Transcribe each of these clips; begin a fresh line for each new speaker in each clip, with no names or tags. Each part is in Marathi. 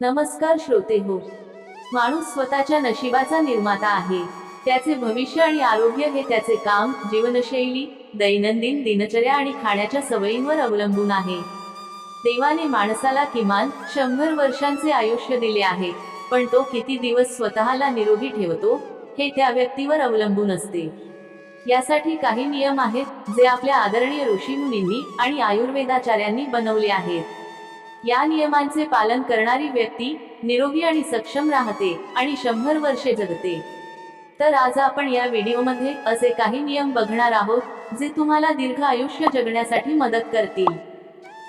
नमस्कार श्रोते हो. माणूस स्वतःच्या नशिबाचा निर्माता आहे. त्याचे भविष्य आणि आरोग्य हे त्याचे काम जीवनशैली दैनंदिन दिनचर्या आणि खाण्याच्या सवयींवर अवलंबून आहे. देवाने माणसाला किमान शंभर वर्षांचे आयुष्य दिले आहे पण तो किती दिवस स्वतःला निरोगी ठेवतो हे त्या व्यक्तीवर अवलंबून असते. यासाठी काही नियम आहेत जे आपल्या आदरणीय ऋषीमुनींनी आणि आयुर्वेदाचार्यांनी बनवले आहेत. या नियमांचे पालन करणारी व्यक्ती निरोगी आणि सक्षम राहते आणि शंभर वर्षे जगते. तर आज आपण या व्हिडिओमध्ये असे काही नियम बघणार आहोत जे तुम्हाला दीर्घ आयुष्य जगण्यासाठी मदत करतील.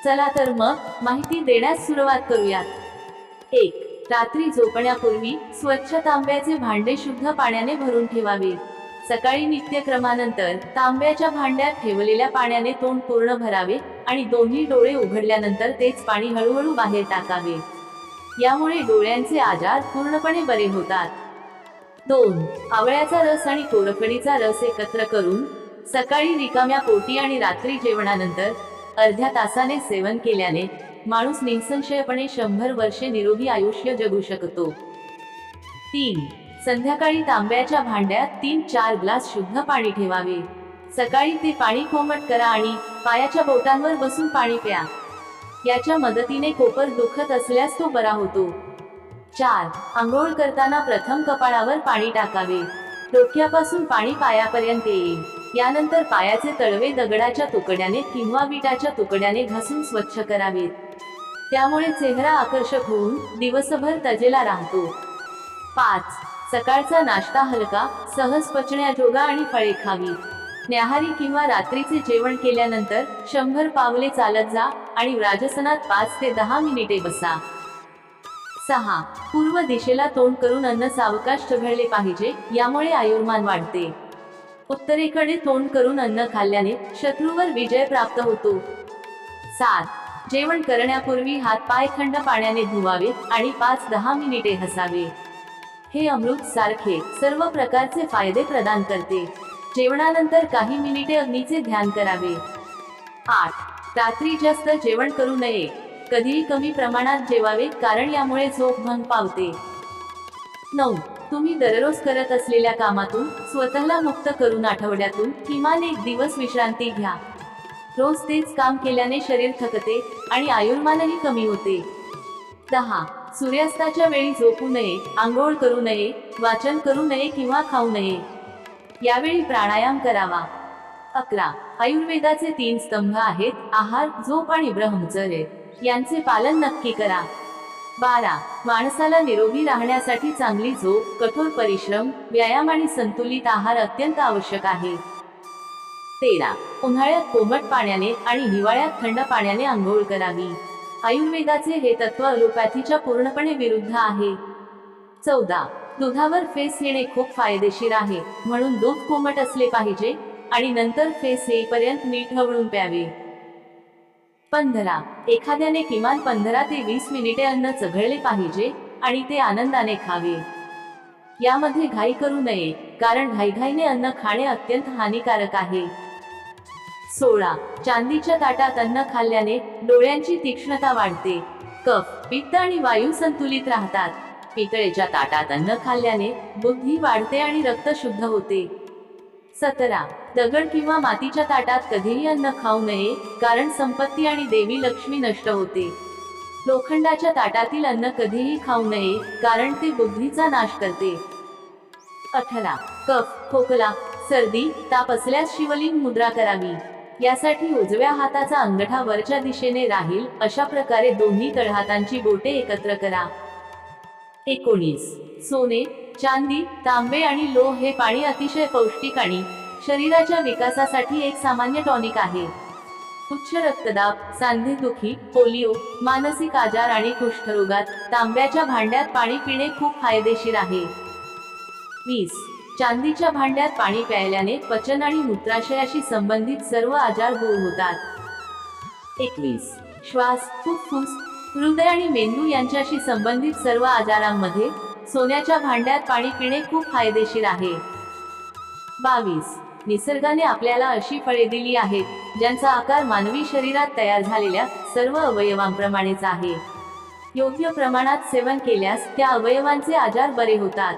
चला तर मग माहिती देण्यास सुरुवात करूयात. एक रात्री झोपण्यापूर्वी स्वच्छ तांब्याचे भांडे शुद्ध पाण्याने भरून ठेवावे. सकाळी नित्यक्रमानंतर तांब्याच्या भांड्यात ठेवलेल्या पाण्याने तोंड पूर्ण भरावे. आणि दोन्ही डोळे उघडल्यानंतर तेच पाणी हळूहळू बाहेर टाकावे. यामुळे डोळ्यांचे आजार पूर्णपणे बरे होतात. दोन आवळ्याचा रस आणि कोरफडीचा रस एकत्र करून सकाळी रिकाम्या पोटी आणि रात्री जेवणानंतर अर्ध्या तासाने सेवन केल्याने माणूस निसंशयपणे शंभर वर्षे निरोगी आयुष्य जगू शकतो. तीन संध्याकाळी तांब्याच्या भांड्यात तीन चार ग्लास शुद्ध पाणी ठेवावे. सकाळी ते पाणी कोमट करा आणि पायाच्या बोटांवर बसून पाणी प्या. याच्या मदतीने कोपर दुखत असल्यास तो बरा होतो. चार. आंघोळ करताना प्रथम कपाळावर पाणी टाकावे. डोक्यापासून पाणी पायापर्यंत येईल. यानंतर पायाचे तळवे दगडाच्या तुकड्याने किंवा विटाच्या तुकड्याने घासून स्वच्छ करावेत. त्यामुळे चेहरा आकर्षक होऊन दिवसभर तजेला राहतो. पाच. सकाळचा नाश्ता हलका सहज पचण्याजोगा आणि फळे खावी. न्याहारी किंवा रात्रीचे जेवण केल्यानंतर शंभर पावले चालत जा आणि राजसनात पाच ते दहा मिनिटे बसा. सहा. पूर्व दिशेला तोंड करून अन्न सावकाश चघळले पाहिजे यामुळे आयुर्मान वाढते. उत्तरेकडे तोंड करून अन्न खाल्ल्याने शत्रूवर विजय प्राप्त होतो. सात. जेवण करण्यापूर्वी हात पाय थंड पाण्याने धुवावे आणि पाच दहा मिनिटे हसावे. हे अमृत सारखे सर्व प्रकारचे फायदे प्रदान करते. जेवणानंतर काही मिनिटे अग्नीचे ध्यान करावे. आठ. रात्री जास्त जेवण करू नये. कधीही कमी प्रमाणात जेवावे कारण यामुळे झोप भंग पावते. नऊ. तुम्ही दररोज करत असलेल्या कामातून स्वतःला मुक्त करून आठवड्यातून किमान एक दिवस विश्रांती घ्या. रोज तेच काम केल्याने शरीर थकते आणि आयुर्मानही कमी होते. दहा. सूर्यास्ताच्या वेळी झोपू नये आंघोळ करू नये वाचन करू नये किंवा खाऊ नये. यावेळी प्राणायाम करावा. अकरा. आयुर्वेदाचे तीन स्तंभ आहेत. आहार झोप आणि ब्रह्मचर्य. यांचे पालन नक्की करा. बारा. माणसाला निरोगी राहण्यासाठी चांगली झोप कठोर परिश्रम व्यायाम आणि संतुलित आहार अत्यंत आवश्यक आहे. तेरा. उन्हाळ्यात कोमट पाण्याने आणि हिवाळ्यात थंड पाण्याने आंघोळ करावी. आयुर्वेदाचे हे तत्व अलोपॅथीच्या पूर्णपणे विरुद्ध आहे. चौदा. दुधावर फेस येणे खूप फायदेशीर आहे. म्हणून दूध कोमट असले पाहिजे आणि नंतर फेस येईपर्यंत मीठ हवळून प्यावे. पंधरा. एखाद्याने किमान पंधरा ते वीस मिनिटे अन्न चघळले पाहिजे आणि ते आनंदाने खावे. यामध्ये घाई करू नये कारण घाईघाईने अन्न खाणे अत्यंत हानिकारक आहे. सोळा. चांदीच्या ताटात अन्न खाल्ल्याने डोळ्यांची तीक्ष्णता वाढते. कफ पित्त आणि वायू संतुलित राहतात. पितळेच्या ताटात अन्न खाल्ल्याने बुद्धी वाढते आणि रक्त शुद्ध होते. सतरा. दगड किंवा मातीच्या ताटात कधीही अन्न खाऊ नये कारण संपत्ती आणि देवी लक्ष्मी नष्ट होते. लोखंडाच्या ताटातील अन्न कधीही खाऊ नये कारण ते बुद्धीचा नाश करते. अठरा. कफ खोकला सर्दी ताप असल्यास शिवलिंग मुद्रा करावी. यासाठी उजव्या हाताचा अंगठा वरच्या दिशेने राहील अशा प्रकारे दोन्ही तळहातांची बोटे एकत्र करा. एकोणीस. सोने चांदी तांबे आणि लोह हे पाणी अतिशय पौष्टिक आणि शरीराच्या विकासासाठी एक सामान्य टॉनिक आहे. उच्च रक्तदाब सांधेदुखी पोलिओ मानसिक आजार आणि कुष्ठरोगात तांब्याच्या भांड्यात पाणी पिणे खूप फायदेशीर आहे. वीस. चांदीच्या भांड्यात पाणी प्यायल्याने पचन आणि मूत्राशयाशी संबंधित सर्व आजार दूर होतात. एकवीस. श्वास फुफ्फुस हृदय आणि मेंदू यांच्याशी संबंधित सर्व आजारांमध्ये सोन्याच्या भांड्यात पाणी पिणे खूप फायदेशीर आहे. बावीस. निसर्गाने आपल्याला अशी फळे दिली आहेत ज्यांचा आकार मानवी शरीरात तयार झालेल्या सर्व अवयवांप्रमाणेच आहे. योग्य प्रमाणात सेवन केल्यास त्या अवयवांचे आजार बरे होतात.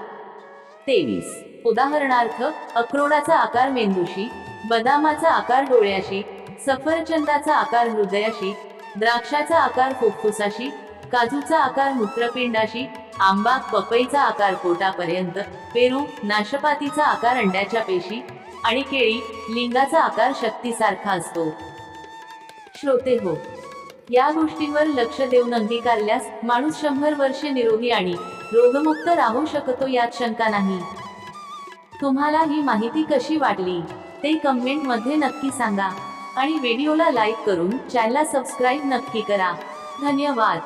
तेवीस. उदाहरणार्थ अक्रोडाचा आकार मेंदूशी बदामाचा आकार डोळ्याशी सफरचंदाचा आकार हृदयाशी द्राक्षाचा आकार फुफ्फुसाशी काजूचा आकार मूत्रपिंडाशी आंबा पपईचा आकार पोटापर्यंत पेरू नाशपातीचा आकार अंड्याच्या पेशी आणि केळी लिंगाचा आकार शक्तीसारखा असतो. श्रोते हो या गोष्टींवर लक्ष देऊन अंगीकारल्यास माणूस शंभर वर्षे निरोगी आणि रोगमुक्त राहू शकतो यात शंका नाही. तुम्हाला ही माहिती कशी वाटली ते कमेंटमध्ये नक्की सांगा. आणि व्हिडिओला लाईक करून चॅनलला सबस्क्राईब नक्की करा. धन्यवाद.